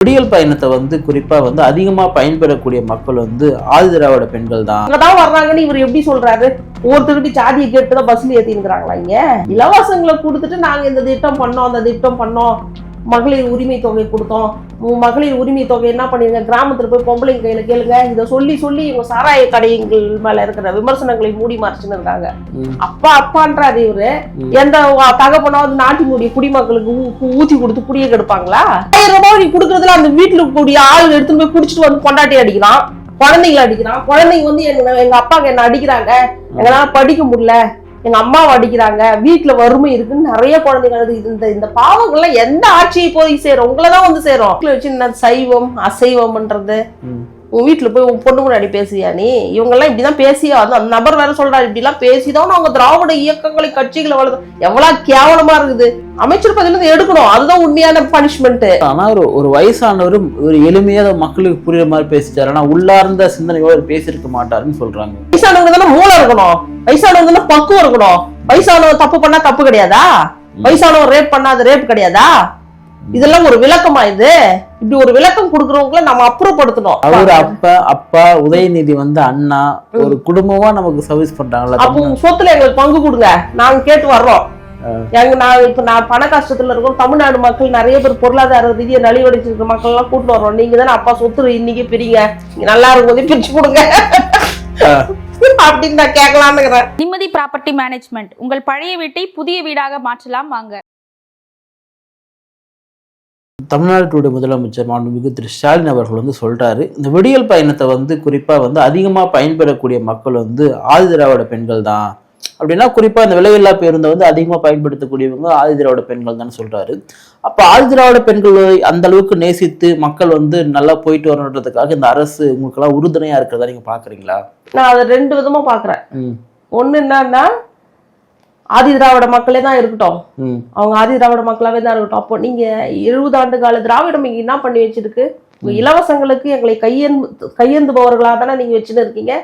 விடியல் பயணத்தை வந்து குறிப்பா வந்து அதிகமா பயன்பெறக்கூடிய மக்கள் வந்து ஆதிதிராவிட பெண்கள் தான். அங்கதான் வர்றாங்கன்னு இவர் எப்படி சொல்றாரு? ஒருத்தருக்கிட்ட சாதியை கேட்டுதான் பஸ்ல ஏத்தினுக்கிறாங்களா இங்க? இலவசங்களை கொடுத்துட்டு நாங்க இந்த திட்டம் பண்ணோம் அந்த திட்டம் பண்ணோம். மகளிர் உரிமை தொகை கொடுத்தோம். மகளிர் உரிமை தொகை என்ன பண்ணிருங்க? கிராமத்துல போய் பொம்பளைங்க கையில கேளுங்க. இதை சொல்லி சொல்லி இவங்க சாராய கடைகள் மேல இருக்கிற விமர்சனங்களை மூடி மறைச்சுன்னு இருக்காங்க. அப்பா அப்பான்றாரு இவரு. எந்த தகப்பனாவது நாட்டினுடைய குடிமக்களுக்கு ஊத்தி கொடுத்து புடிய கெடுப்பாங்களா? ஆயிரம் ரூபாய் நீ கொடுக்கறதுல அந்த வீட்டுல கூடிய ஆள் எடுத்துட்டு போய் குடிச்சிட்டு வந்து கொண்டாட்டி அடிக்கிறான். குழந்தைங்களை அடிக்கிறான். குழந்தைங்க வந்து எங்க எங்க அப்பாங்க என்ன அடிக்கிறாங்க? எங்களால படிக்க முடியல. எங்க அம்மாவை அடிக்கிறாங்க. வீட்டுல வறுமை இருக்குன்னு நிறைய குழந்தைங்க அழுது. இந்த இந்த பாவங்கள்லாம் எந்த ஆட்சியை போய் சேரும் உங்களை தான் வந்து சேரும். வீட்டுல வச்சு இந்த சைவம் அசைவம்ன்றது. உன் வீட்டுல போய் உன் பொண்ணு முன்னாடி பேசுவியா நீ? இவங்கெல்லாம் இப்படிதான் பேசியா அது அந்த நபர் வேற சொல்றாரு இப்படிலாம் பேசிதான் அவங்க திராவிட இயக்கங்களை கட்சிகளை வளர்ந்து எவ்வளவு கேவலமா இருக்குது. அமைச்சர் பதவியில இருந்து எடுக்கணும். அதுதான் உண்மையான பனிஷ்மெண்ட் ஆனா ஒரு ஒரு வயசானவர் ஒரு எளிமையா மக்களுக்கு புரியுற மாதிரி பேசிட்டாரு. ஆனா உள்ளார்ந்த சிந்தனையோட பேசியிருக்க மாட்டாருன்னு சொல்றாங்க. வயசானவங்க தானே மூளை இருக்கணும். வயசானவங்க தானே பக்குவம் இருக்கணும். வயசானவங்க தப்பு பண்ணா தப்பு கிடையாதா? வயசானவங்க ரேப் பண்ணா அது ரேப் கிடையாதா? இதெல்லாம் ஒரு விளக்கமா இது? இப்படி ஒரு விளக்கம் கொடுக்கறவங்கள நம்ம அப்புறப்படுத்தணும். அவர் அப்பா அப்பா உதயநிதி வந்து அண்ணா ஒரு குடும்பமா நமக்கு சர்வீஸ் பண்றாங்கல்ல அப்போ உங்க சொத்துல எங்களுக்கு பங்கு கொடுங்க. நாங்க கேட்டு வர்றோம். எங்க நான் இப்ப நான் பண கஷ்டத்துல இருக்கோம். தமிழ்நாடு மக்கள் நிறைய பேர் பொருளாதார ரீதியா நலிவடைச்சிருக்க மக்கள் எல்லாம் கூட்டு வர்றோம். நீங்க தானே அப்பா சொத்து இன்னைக்கு பிரிங்க. நல்லா இருக்கும்போதே பிரிச்சு கொடுங்க. அப்படின்னு நான் கேட்கலாம்னுங்கிறேன். நிம்மதி ப்ராப்பர்ட்டி மேனேஜ்மெண்ட். உங்கள் பழைய வீட்டை புதிய வீடாக மாற்றலாம் வாங்க. தமிழ்நாட்டுடைய முதலமைச்சர் மாண்புமிகு திரு ஸ்டாலின் அவர்கள் வந்து சொல்றாரு இந்த விடியல் பயணத்தை வந்து குறிப்பா வந்து அதிகமா பயன்பெறக்கூடிய மக்கள் வந்து ஆதிதிராவிட பெண்கள் தான் அப்படின்னா குறிப்பா இந்த விலையில்லா பேருந்தை வந்து அதிகமா பயன்படுத்தக்கூடியவங்க ஆதிதிராவிட பெண்கள் தான் சொல்றாரு. அப்ப ஆதிதிராவிட பெண்களை அந்த அளவுக்கு நேசித்து மக்கள் வந்து நல்லா போயிட்டு வரணுன்றதுக்காக இந்த அரசு உங்களுக்கெல்லாம் உறுதுணையா இருக்கிறதா நீங்க பாக்குறீங்களா? நான் அதை ரெண்டு விதமா பாக்குறேன். ம். ஒண்ணு என்னன்னா ஆதி திராவிட மக்களே தான் இருக்கட்டும். அவங்க ஆதி திராவிட மக்களாவே தான் இருக்கட்டும். அப்போ நீங்க எழுபது ஆண்டு கால திராவிடம் இங்க என்ன பண்ணி வச்சிருக்கு? இலவசங்களுக்கு எங்களை கையேந்து கையேந்துபவர்களா தானே நீங்க வச்சுன்னு இருக்கீங்க.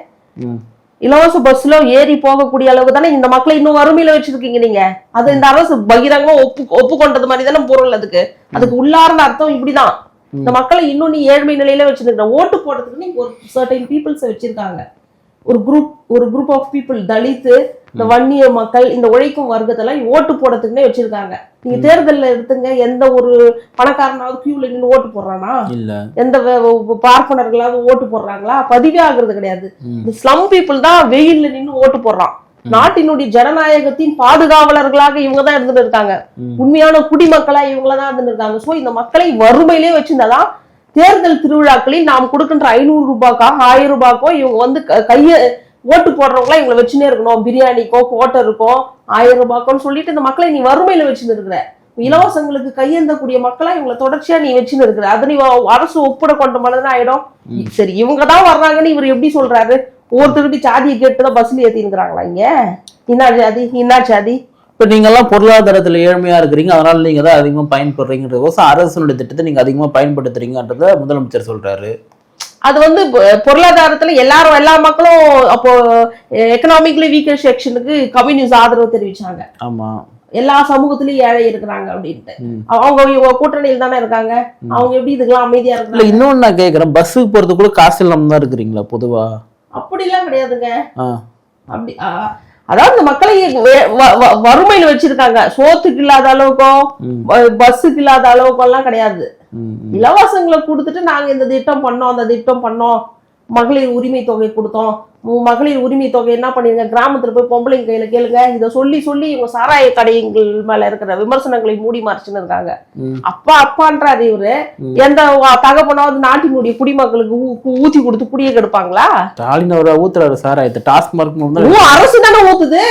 இலவச பஸ்ல ஏறி போகக்கூடிய அளவுக்கு தானே இந்த மக்களை இன்னும் வறுமையில வச்சிருக்கீங்க நீங்க. அது இந்த அரசு பகிரங்கமா ஒப்பு ஒப்புக்கொண்டது மாதிரி தானே பொருள் அதுக்கு. அதுக்கு உள்ளார்ந்த அர்த்தம் இப்படிதான். இந்த மக்களை இன்னும் நீ ஏழ்மை நிலையில வச்சிருக்க ஓட்டு போடுறதுக்கு நீங்க ஒரு சர்டைன் பீப்புள்ஸ் வச்சிருக்காங்க. ஒரு குரூப் ஒரு குரூப் ஆஃப் பீப்புள் தலித்து இந்த வன்னிய மக்கள் இந்த உழைக்கும் வர்க்கத்தெல்லாம் ஓட்டு போடுறதுக்குன்னே வச்சிருக்காங்க. நீங்க தேர்தல்ல எடுத்துங்க எந்த ஒரு பணக்காரனாவது கியூல நின்று ஓட்டு போடுறானா? எந்த பார்ப்பனர்களாவது ஓட்டு போடுறாங்களா? பதிவே ஆகுறது கிடையாது. இந்த ஸ்லம் பீப்புள் தான் வெயில்ல நின்னு ஓட்டு போடுறான். நாட்டினுடைய ஜனநாயகத்தின் பாதுகாவலர்களாக இவங்க தான் இருந்துட்டு இருக்காங்க. உண்மையான குடிமக்களா இவங்கள தான் இருந்துட்டு இருக்காங்க. சோ இந்த மக்களை வறுமையிலே வச்சிருந்தாதான் தேர்தல் திருவிழாக்களில் நாம் கொடுக்கின்ற ஐநூறு ரூபாய்க்கோ ஆயிரம் ரூபாய்க்கோ இவங்க வந்து கைய ஓட்டு போடுறவங்களா இவங்களை வச்சுனே இருக்கணும். பிரியாணிக்கோ கோட்டருக்கோ ஆயிரம் ரூபாய்க்கோன்னு சொல்லிட்டு இந்த மக்களை நீ வறுமையில வச்சுன்னு இருக்கிற. இலவசங்களுக்கு கையேந்தக்கூடிய மக்களா இவங்களை தொடர்ச்சியா நீ வச்சுன்னு இருக்கிற. அதை நீ அரசு ஒப்பிட கொண்ட மாதிரி ஆயிடும். சரி இவங்க தான் வர்றாங்கன்னு இவர் எப்படி சொல்றாரு? ஒருத்தருக்கிட்ட சாதியை கேட்டுதான் பஸ்ல ஏத்தினுக்கிறாங்களா இங்க இன்னா ஜாதி இன்னா ஜாதி இப்ப நீங்க எல்லாம் பொருளாதாரத்துல ஏழ்மையா இருக்கிறீங்க அதனால நீங்க தான் அதிகமா பயன்படுறீங்கிறதுக்கோசம் அரசனுடைய திட்டத்தை நீங்க அதிகமா பயன்படுத்துறீங்கன்றத முதலமைச்சர் சொல்றாரு. அது வந்து பொருளாதாரத்துல எல்லாரும் எல்லா மக்களும் அப்போ எக்கனாமிக்கலி வீக்கர் செக்ஷனுக்கு கம்யூனிஸ்ட் ஆதரவு தெரிவிச்சாங்க. ஆமா. எல்லா சமூகத்திலயும் ஏழை இருக்கிறாங்க அப்படின்ட்டு. அவங்க கூட்டணியில் தானே இருக்காங்க? அவங்க எப்படி இதுக்கெல்லாம் அமைதியா இருக்காங்க இன்னொன்னு நான் கேக்குறேன். பஸ்ஸுக்கு போறது கூட காசு இல்லாம தான் இருக்கிறீங்களா பொதுவா? அப்படிலாம் கிடையாதுங்க. ஆ. அப்படி அதாவது இந்த மக்களை வறுமையில வச்சிருக்காங்க. சோத்துக்கு இல்லாத அளவுக்கோ பஸ்ஸுக்கு இல்லாத அளவுக்கோ எல்லாம் கிடையாது. இலவசங்களை கொடுத்துட்டு நாங்க இந்த திட்டம் பண்ணோம் அந்த திட்டம் பண்ணோம். மகளிர் உரிமை தொகை கொடுத்தோம். மகளிர் உரிமை தொகை என்ன பண்ணிருங்க? கிராமத்துல போய் பொம்பளைங்க கையில கேளுங்க. இதை சொல்லி சொல்லி இவங்க சாராய கடைகள் மேல இருக்கிற விமர்சனங்களை மூடி மறைச்சுன்னு இருக்காங்க. அப்பா அப்பான்றாரு இவரு. எந்த தகப்பனாவது நாட்டினுடைய குடிமக்களுக்கு ஊத்தி கொடுத்து புடிய கெடுப்பாங்களா? ஸ்டாலின் அவரை ஊத்துறாரு சார் இது டாஸ்க் மார்க் ஊ, அரசு தானே ஊத்துது?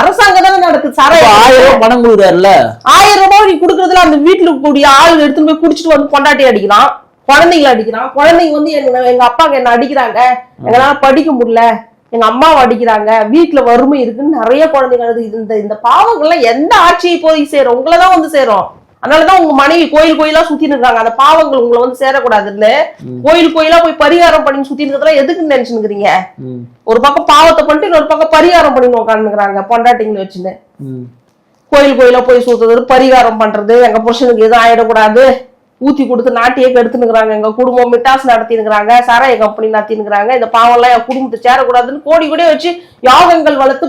அரசாங்கம் தானே நடக்குது சாராய ஆயிரம் ரூபாய் பணம் கொடுக்குறாருல்ல? ஆயிரம் ரூபாய் நீ கொடுக்கறதுல அந்த வீட்டுல கூடிய ஆள் எடுத்துட்டு போய் குடிச்சிட்டு வந்து கொண்டாட்டி அடிக்கிறான். குழந்தைங்களை அடிக்கிறான். குழந்தைங்க வந்து எங்க எங்க அப்பாங்க என்ன அடிக்கிறாங்க. எங்களால படிக்க முடியல. எங்க அம்மாவை அடிக்கிறாங்க. வீட்டுல வறுமை இருக்குன்னு நிறைய குழந்தைங்க இந்த இந்த பாவங்கள்லாம் எந்த ஆட்சியை போய் சேரும்? உங்களை தான் வந்து சேரும். அதனாலதான் உங்க மனைவி கோயில் கோயிலா சுத்தின்னு இருக்காங்க. அந்த பாவங்கள் உங்களை வந்து சேரக்கூடாதுன்னு. கோயில் கோயிலா போய் பரிகாரம் பண்ணி சுத்தின்னு இருக்கிறதெல்லாம் எதுக்குன்னு நினைச்சுக்கிறீங்க ஒரு பக்கம் பாவத்தை பண்ணிட்டு இன்னொரு பக்கம் பரிகாரம் பண்ணி உட்காந்துக்கிறாங்க பொண்டாட்டிங்களை வச்சுன்னு. கோயில் கோயிலா போய் சுத்துறது பரிகாரம் பண்றது எங்க புருஷனுக்கு எதுவும் ஆயிடக்கூடாது. ஊத்தி கொடுத்து நாட்டியே கெடுத்துனுக்குறாங்க எங்க குடும்பம் மிட்டாஸ் நடத்தினுக்குறாங்க சாராய கம்பெனி நடத்தினுக்குறாங்க இந்த பாவம்லாம் என் குடும்பத்தை சேரக்கூடாதுன்னு கோடி கூட வச்சு யாகங்கள் வளர்த்து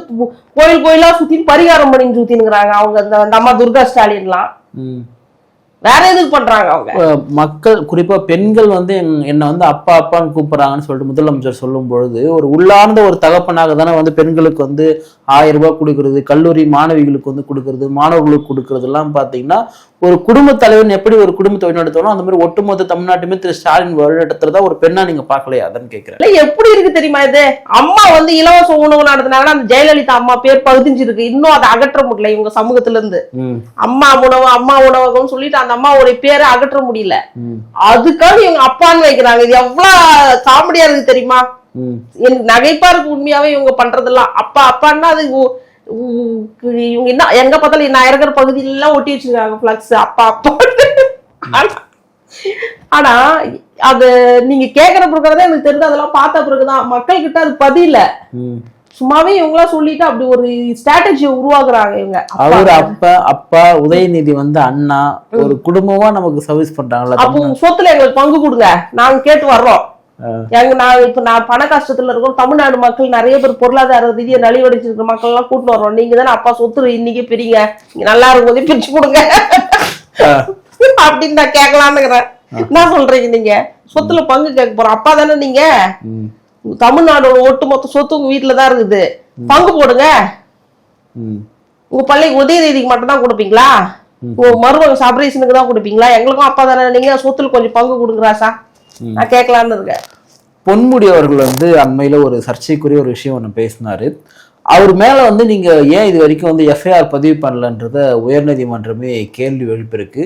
கோயில் கோயிலா சுத்தி பரிகாரம் பண்ணி சுத்தினுக்குறாங்க அவங்க அந்த அம்மா துர்கா ஸ்டாலின்லாம். வேற எதுக்கு பண்றாங்க அவங்க? மக்கள் குறிப்பா பெண்கள் வந்து என்- என்னை வந்து அப்பா அப்பான்னு கூப்பிடுறாங்கன்னு சொல்லிட்டு முதலமைச்சர் சொல்லும் பொழுது ஒரு உள்ளார்ந்த ஒரு தகப்பனாக தானே வந்து பெண்களுக்கு வந்து ஆயிரம் ரூபாய் கொடுக்கறது கல்லூரி மாணவிகளுக்கு வந்து கொடுக்கறது மாணவர்களுக்கு கொடுக்கறது எல்லாம் பாத்தீங்கன்னா ஒரு குடும்ப தலைவன் எப்படி ஒரு குடும்பத்தை வழிநடத்தணும் அந்த மாதிரி ஒட்டுமொத்த தமிழ்நாட்டுமே திரு ஸ்டாலின் வழிநடத்துறதா ஒரு பெண்ணா நீங்க பாக்கலையா அதான் கேக்குறேன். இல்ல எப்படி இருக்கு தெரியுமா இது? அம்மா வந்து இலவச உணவு நடத்தினாங்கன்னா அந்த ஜெயலலிதா அம்மா பேர் பதிஞ்சிருக்கு. இன்னும் அதை அகற்ற முடியல இவங்க சமூகத்துல இருந்து அம்மா உணவு அம்மா உணவகம் சொல்லிட்டு அந்த அம்மாவுடைய பேரை அகற்ற முடியல. அதுக்காக இவங்க அப்பான்னு வைக்கிறாங்க. இது எவ்வளவு காமெடியா இருக்கு தெரியுமா. எனக்கு நகைப்பா இருக்கு உண்மையாவே இவங்க பண்றதெல்லாம். அப்பா அப்பான்னா அது இவங்க என்ன எங்க பார்த்தாலும் நான் இருக்கிற எல்லாம் ஒட்டி வச்சிருக்காங்க பிளக்ஸ் அப்பா அப்பா. ஆனா- அது நீங்க கேக்குற பிறகுதான் எனக்கு தெரிஞ்சு அதெல்லாம் பார்த்த பிறகுதான். மக்கள் கிட்ட அது பதில. சும்மாவே இவங்களா சொல்லிட்டு அப்படி ஒரு ஸ்ட்ராட்டஜியை உருவாக்குறாங்க இவங்க. அவர் அப்பா அப்பா உதயநிதி வந்து அண்ணா ஒரு குடும்பமா நமக்கு சர்வீஸ் பண்றாங்கல்ல அப்போ சொத்துல எங்களுக்கு பங்கு கொடுங்க. நாங்க கேட்டு வர்றோம். எங்க நான் இப்ப நான் பண கஷ்டத்துல இருக்கோம். தமிழ்நாடு மக்கள் நிறைய பேர் பொருளாதார ரீதியா நலிவடைச்சிருக்கிற மக்கள் எல்லாம் கூட்டு வர்றோம். நீங்க தானே அப்பா சொத்து இன்னைக்கே பிரிங்க. நீங்க நல்லா இருக்கும் பிரிச்சு கொடுங்க. அப்படின்னு நான் கேட்கலான்னுக்கிறேன். என்ன சொல்றீங்க நீங்க? சொத்துல பங்கு கேட்க போறோம். அப்பா தானே நீங்க? தமிழ்நாடோட ஒட்டுமொத்த சொத்து உங்க வீட்டுல தான் இருக்குது. பங்கு போடுங்க. உங்க பள்ளிக்கு உதயநிதிக்கு மட்டும் தான் கொடுப்பீங்களா? உங்க மருமக சபரீசனுக்கு தான் கொடுப்பீங்களா? எங்களுக்கும் அப்பா தானே? நீங்க சொத்துல கொஞ்சம் பங்கு கொடுக்குறாசா நான் கேட்கலான்னு இருக்கேன். பொன்முடி அவர்கள் வந்து அண்மையில ஒரு சர்ச்சைக்குரிய ஒரு விஷயம் ஒன்று பேசினாரு. அவர் மேல வந்து நீங்க ஏன் இது வரைக்கும் வந்து எஃப்ஐஆர் பதிவு பண்ணலன்றத உயர்நீதிமன்றமே கேள்வி எழுப்பியிருக்கு.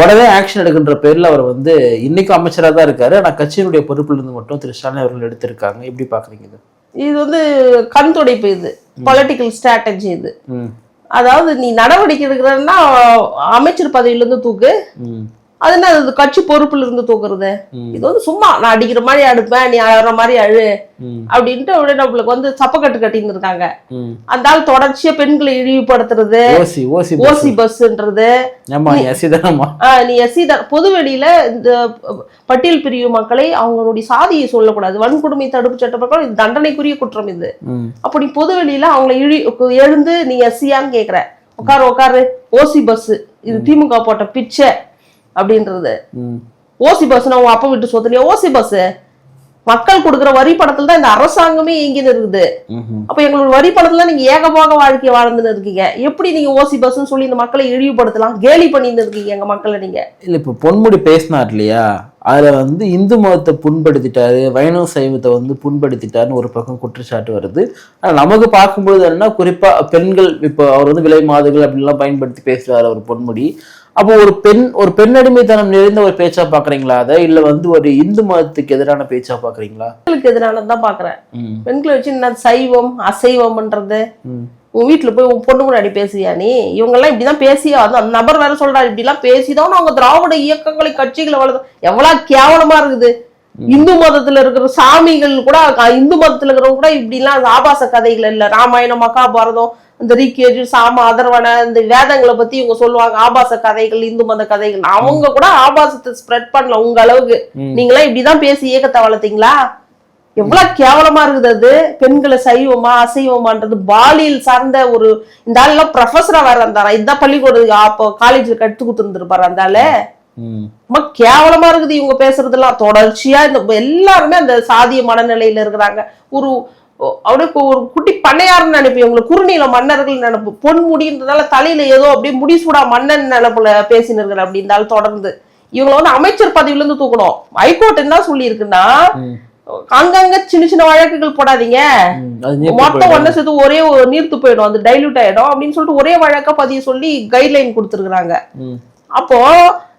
உடனே ஆக்ஷன் எடுக்கின்ற பேர்ல அவர் வந்து இன்னைக்கும் அமைச்சரா தான் இருக்காரு. ஆனா கட்சியினுடைய பொறுப்புல இருந்து மட்டும் திரு. ஸ்டாலின் அவர்கள் எடுத்திருக்காங்க. எப்படி பாக்குறீங்க இது? இது வந்து கண் துடைப்பு இது. பொலிட்டிக்கல் ஸ்ட்ராட்டஜி இது. அதாவது நீ நடவடிக்கை எடுக்கிறன்னா அமைச்சர் பதவியில இருந்து தூக்கு அது என்ன அது கட்சி பொறுப்புல இருந்து தூக்குறது. இது வந்து சும்மா நான் அடிக்கிற மாதிரி அடுப்பேன் நீ அழற மாதிரி அழு. அப்படின்ட்டு அப்படியே நம்மளுக்கு வந்து சப்பக்கட்டு கட்டின்னு இருக்காங்க. அந்த ஆள் தொடர்ச்சியா பெண்களை இழிவுபடுத்துறது. ஓசி பஸ்ன்றது நீ எஸ்சி பொது வெளியில இந்த பட்டியல் பிரிவு மக்களை அவங்களுடைய சாதியை சொல்லக்கூடாது. வன்கொடுமை தடுப்பு சட்ட பிரகாரம் இது தண்டனைக்குரிய குற்றம் இது. ம், அப்ப நீ பொது வெளியில அவங்கள இழி எழுந்து நீ எஸ்சியான்னு கேக்குற. உட்காரு உட்காரு. ஓசி பஸ் இது திமுக போட்ட பிச்சை. அப்படின்றது. ஓசி பஸ்னா உங்க அப்பா விட்டு சொத்துலையா ஓசி பஸ் மக்கள் கொடுக்குற வரி பணத்துல தான் இந்த அரசாங்கமே இயங்கின்னு இருக்குது. அப்ப எங்களோட வரி பணத்துல நீங்க ஏகமாக வாழ்க்கையை வாழ்ந்துன்னு இருக்கீங்க. எப்படி நீங்க ஓசி பஸ்ன்னு சொல்லி இந்த மக்களை இழிவுபடுத்தலாம்? கேலி பண்ணிட்டு இருக்கீங்க எங்க மக்களை நீங்க. இல்ல இப்ப பொன்முடி பேசினார் இல்லையா? அதுல வந்து இந்து மதத்தை புண்படுத்திட்டாரு வைணவ சைவத்தை வந்து புண்படுத்திட்டாருன்னு ஒரு பக்கம் குற்றச்சாட்டு வருது. ஆனா நமக்கு பார்க்கும்பொழுது என்ன குறிப்பா பெண்கள் இப்போ அவர் வந்து விலை மாதுகள் அப்படின்லாம் பயன்படுத்தி பேசுறாரு அவர் பொன்முடி. அப்போ ஒரு பெண் ஒரு பெண்ணடிமைத்தனம் நிறைந்த ஒரு பேச்சா பாக்குறீங்களா அதை? இல்ல வந்து ஒரு இந்து மதத்துக்கு எதிரான பேச்சா பாக்குறீங்களா? பெண்களுக்கு எதிரானதான் பாக்குறேன். ம், பெண்களை வச்சு என்ன சைவம் அசைவம்ன்றது? உன் வீட்டுல போய் உன் பொண்ணு முன்னாடி பேசுவியா நீ? இவங்க எல்லாம் இப்படிதான் பேசியா? அந்த நபர் வேற சொல்றாரு இப்படி எல்லாம் பேசிதான் அவங்க திராவிட இயக்கங்களை கட்சிகளை வளர்த்து எவ்வளவு கேவலமா இருக்குது. இந்து மதத்துல இருக்கிற சாமிகள் கூட இந்து மதத்துல இருக்கிறவங்க கூட இப்படி எல்லாம் ஆபாச கதைகள் இல்ல. ராமாயணம் மகாபாரதம் இந்த ரிக்கேஜ் சாம அதர்வன இந்த வேதங்களை பத்தி இவங்க சொல்லுவாங்க. ஆபாச கதைகள் இந்து மத கதைகள். அவங்க கூட ஆபாசத்தை ஸ்ப்ரெட் பண்ணல உங்க அளவுக்கு. ம். நீங்களாம் இப்படிதான் பேசி இயக்கத்தை வளர்த்தீங்களா? எவ்வளவு கேவலமா இருக்குது அது. பெண்களை சைவமா அசைவமான்றது பாலியல் சார்ந்த ஒரு இந்த ஆள் எல்லாம் ப்ரொஃபஸரா வேற இருந்தாரா? இதுதான் பள்ளிக்கூட அப்போ காலேஜ்ல கத்து கொடுத்துருந்துருப்பாரு அந்த ஆளு. ரொம்ப கேவலமா இருக்குது இவங்க பேசுறதெல்லாம். தொடர்ச்சியா இந்த எல்லாருமே அந்த சாதிய மனநிலையில இருக்கிறாங்க. ஒரு அப்படியே ஒரு குட்டி பண்ணையாருன்னு நினைப்பு இவங்களை குறுநீல மன்னர்கள் நினைப்பு. பொன் முடின்றதால தலையில ஏதோ அப்படியே முடிசூடா மன்னன் நினைப்புல அப்படி இருந்தாலும் தொடர்ந்து. இவங்களை வந்து அமைச்சர் பதவியில இருந்து தூக்கணும். ஹைகோர்ட் என்ன சொல்லி இருக்குன்னா அங்கங்க சின்ன சின்ன வழக்குகள் போடாதீங்க. மொத்தம். ஒண்ணு சேர்த்து ஒரே நீர்த்து போயிடும். அது டைல்யூட் ஆயிடும் அப்படின்னு சொல்லிட்டு ஒரே வழக்கா பதிய சொல்லி கைட்லைன் கொடுத்துருக்காங்க ம், அப்போ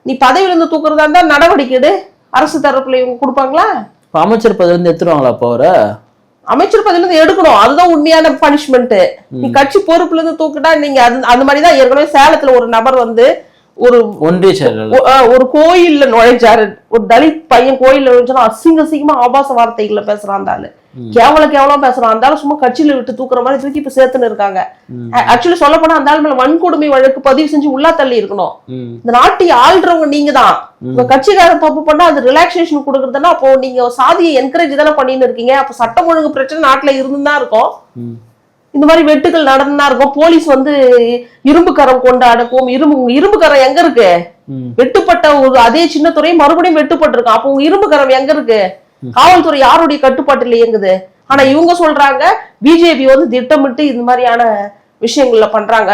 நீ பதவியில இருந்து தூக்குறதா இருந்தா நடவடிக்கை எடு. அரசு தரப்புல இவங்க கொடுப்பாங்களா? இப்ப அமைச்சர் பதவி வந்து எடுத்துருவாங்களா அப்போ அவரை? அமைச்சர் பதவியில இருந்து எடுக்கணும். அதுதான் உண்மையான பனிஷ்மெண்ட் நீ கட்சி பொறுப்புல இருந்து தூக்கிட்டா நீங்க அது அந்த மாதிரி தான் ஏற்கனவே சேலத்துல ஒரு நபர் வந்து ஒரு ஒன்றிய அஹ் ஒரு கோயில்ல நுழைஞ்சாரு. ஒரு தலித் பையன் கோயில்ல நுழைஞ்சா அசிங்க அசிங்கமா ஆபாச வார்த்தைகள்ல பேசுறான் அந்த ஆளு. கேவல கேவலம் பேசுறோம். அந்த ஆளு சும்மா கட்சியில விட்டு தூக்குற மாதிரி தூக்கி இப்ப சேர்த்துன்னு இருக்காங்க. ஆக்சுவலி சொல்ல போனா அந்த மேல வன்கொடுமை வழக்கு பதிவு செஞ்சு உள்ளா தள்ளி இருக்கணும். இந்த நாட்டை ஆள்றவங்க நீங்க தான் உங்க கட்சிக்காரர் தப்பு பண்ணா அது ரிலாக்ஸேஷன் கொடுக்குறதுன்னா அப்போ நீங்க சாதியை என்கரேஜ் தானே பண்ணின்னு இருக்கீங்க. அப்ப சட்டம் ஒழுங்கு பிரச்சனை நாட்டுல இருந்து தான் இருக்கும். இந்த மாதிரி வெட்டுகள் நடந்துதான் இருக்கும். போலீஸ் வந்து இரும்பு கரம் கொண்டு அடக்கும். இரும்பு இரும்பு கரம் எங்க இருக்கு. வெட்டுப்பட்ட ஒரு அதே சின்ன துறை மறுபடியும் வெட்டுப்பட்டிருக்கும். அப்போ உங்க இரும்பு கரம் எங்க இருக்கு? காவல்துறை யாருடைய கட்டுப்பாட்டில் இயங்குது? ஆனா இவங்க சொல்றாங்க பிஜேபி வந்து திட்டமிட்டு இந்த மாதிரியான விஷயங்கள்ல பண்றாங்க.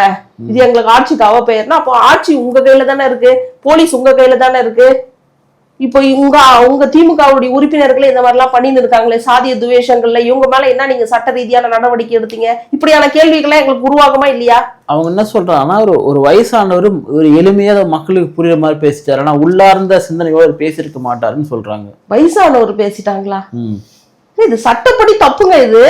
இது எங்களுக்கு ஆட்சிக்கு அவ பெயர்னா அப்போ ஆட்சி உங்க கையில தானே இருக்கு? போலீஸ் உங்க கையில தானே இருக்கு? இப்போ உங்க உங்க திமுகவுடைய உறுப்பினர்களே இந்த மாதிரி எல்லாம் பண்ணிட்டு இருக்காங்களே சாதிய துவேஷங்கள்ல இவங்க மேல என்ன நீங்க சட்ட ரீதியான நடவடிக்கை எடுத்தீங்க? இப்படியான கேள்விகள்லாம் எங்களுக்கு உருவாகுமா இல்லையா? அவங்க என்ன சொல்றாங்கன்னா ஒரு ஒரு வயசானவர் ஒரு எளிமையா மக்களுக்கு புரியுற மாதிரி பேசிட்டாரு. ஆனா உள்ளார்ந்த சிந்தனையோட அவர் பேசியிருக்க மாட்டாருன்னு சொல்றாங்க. வயசானவர் பேசிட்டாங்களா. இது சட்டப்படி தப்புங்க இது.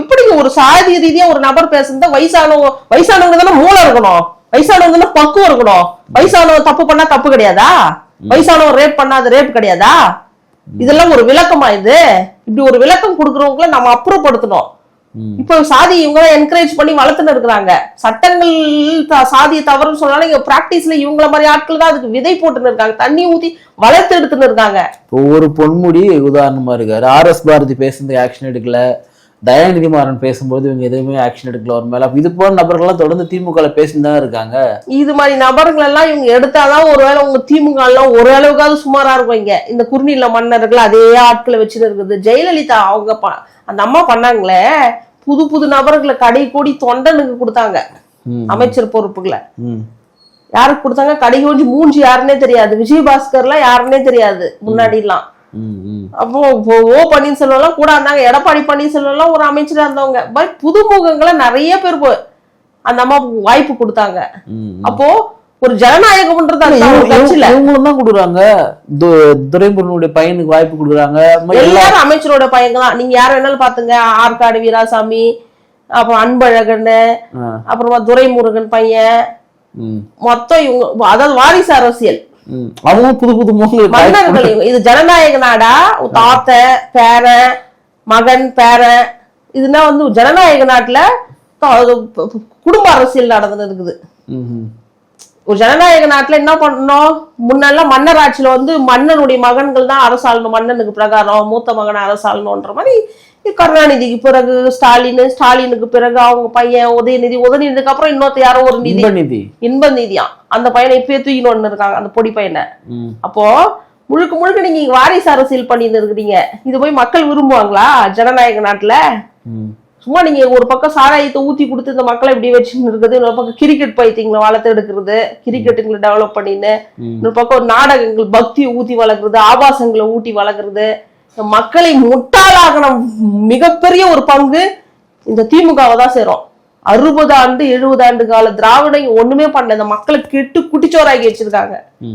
எப்படிங்க ஒரு சாதி ரீதியா ஒரு நபர் பேசுறத வயசானவங்க வயசானவங்க தானே மூளை இருக்கணும். வயசானவங்க தானே பக்குவம் இருக்கணும். வயசானவங்க தப்பு பண்ணா தப்பு கிடையாதா? வயசானவங்க ரேப் பண்ணா அது ரேப் கிடையாதா? இதெல்லாம் ஒரு விளக்கமா இது? இப்படி ஒரு விளக்கம் கொடுக்கறவங்கள நம்ம அப்புறப்படுத்தணும். இப்போ சாதி இவங்க என்கரேஜ் பண்ணி வளர்த்துன்னு இருக்கிறாங்க. சட்டங்கள் த- சாதிய தவறுன்னு சொன்னாலும் இங்க பிராக்டிஸ்ல இவங்கள மாதிரி ஆட்கள் தான் அதுக்கு விதை போட்டுன்னு இருக்காங்க. தண்ணி ஊத்தி வளர்த்து எடுத்துன்னு இருக்காங்க. இப்போ ஒரு பொன்முடி உதாரணமா இருக்காரு. ஆர் எஸ் பாரதி பேசுனதுக்கு ஆக்ஷன் எடுக்கல. தயாநிதி மாறன் பேசும்போது இவங்க எதுவுமே ஆக்ஷன் எடுக்கல. ஒரு மேல இது போன்ற நபர்கள்லாம் தொடர்ந்து திமுக பேசிட்டு தான் இருக்காங்க. இது மாதிரி நபர்கள் எல்லாம் இவங்க எடுத்தாதான் ஒருவேளை உங்க திமுக எல்லாம் ஒரு அளவுக்காவது சுமாரா இருக்கும் இங்க. இந்த குறுநில மன்னர்கள் அதே ஆட்களை வச்சுன்னு இருக்குது. ஜெயலலிதா அவங்க அந்த அம்மா பண்ணாங்களே புது புது நபர்களை கடை கூடி தொண்டனுக்கு கொடுத்தாங்க. அமைச்சர் பொறுப்புகளை. யாருக்கு கொடுத்தாங்க? கடை கொஞ்சம் மூஞ்சி யாருன்னே தெரியாது. விஜயபாஸ்கர்லாம் யாருன்னே தெரியாது. முன்னாடி எல்லாம். அப்போ ஓ- ஓ பன்னீர்செல்வம் எல்லாம் கூட இருந்தாங்க எடப்பாடி பன்னீர்செல்வம் எல்லாம் ஒரு அமைச்சரா இருந்தவங்க. மாதிரி புதுமுகங்களை நிறைய பேர் அந்த அம்மா வாய்ப்பு கொடுத்தாங்க. அப்போ ஒரு ஜனநாயகம்ன்றது இவங்களும் தான் கொடுக்குறாங்க. துரைமுருகனுடைய பையனுக்கு வாய்ப்பு கொடுக்குறாங்க. எல்லாரும் அமைச்சரோட பையங்க தான். நீங்க யார் வேணாலும் பாத்துங்க ஆற்காடு வீராசாமி அப்புறம் அன்பழகன். அப்புறமா துரைமுருகன் பையன். மொத்தம் இவங்க அதாவது வாரிசு அரசியல். ம். அவங்களும் புது புது இவங்க. இது ஜனநாயக நாடா தாத்தன் பேரன் மகன் பேரன் இதுனா வந்து ஜனநாயக நாட்டுல குடும்ப அரசியல் நடந்துன்னு இருக்குது. ஒரு ஜனநாயக நாட்டுல என்ன பண்ணணும் முன்னெல்லாம் மன்னர் ஆட்சியில வந்து மன்னனுடைய மகன்கள் தான் அரசாளணும் மன்னனுக்கு பிரகாரம் மூத்த மகனை அரசாளணுன்ற மாதிரி கருணாநிதிக்கு பிறகு ஸ்டாலின் ஸ்டாலினுக்கு பிறகு அவங்க பையன் உதயநிதி உதயநிதிக்கு அப்புறம் இன்னொருத்த யாரோ ஒரு நிதி. இன்பநிதி. இன்ப நிதியாம் அந்த பையனை இப்பயே தூக்கின்னு இருக்காங்க அந்த பொடி பையனை. அப்போ முழுக்க முழுக்க நீங்க வாரிசு அரசியல் பண்ணிட்டு இருக்கிறீங்க. இது போய் மக்கள் விரும்புவாங்களா? ஜனநாயக நாட்டுல. சும்மா நீங்க ஒரு பக்கம் சாராயத்தை ஊத்தி கொடுத்து இந்த மக்களை இப்படி வச்சுன்னு இருக்குது இன்னொரு பக்கம் கிரிக்கெட் பைத்தியங்களை வளர்த்து எடுக்கிறது கிரிக்கெட்டுங்களை டெவலப் பண்ணின்னு. இன்னொரு பக்கம் நாடகங்கள் பக்தியை ஊத்தி வளர்க்குறது ஆபாசங்களை ஊட்டி வளர்க்குறது மக்களை முட்டாளாகன மிகப்பெரிய ஒரு பங்கு இந்த திமுகவை தான் சேரும். அறுபது ஆண்டு எழுபது ஆண்டு கால திராவிடம் ஒண்ணுமே பண்ணல. இந்த மக்களை கெட்டு குட்டிச்சோராகி வச்சிருக்காங்க.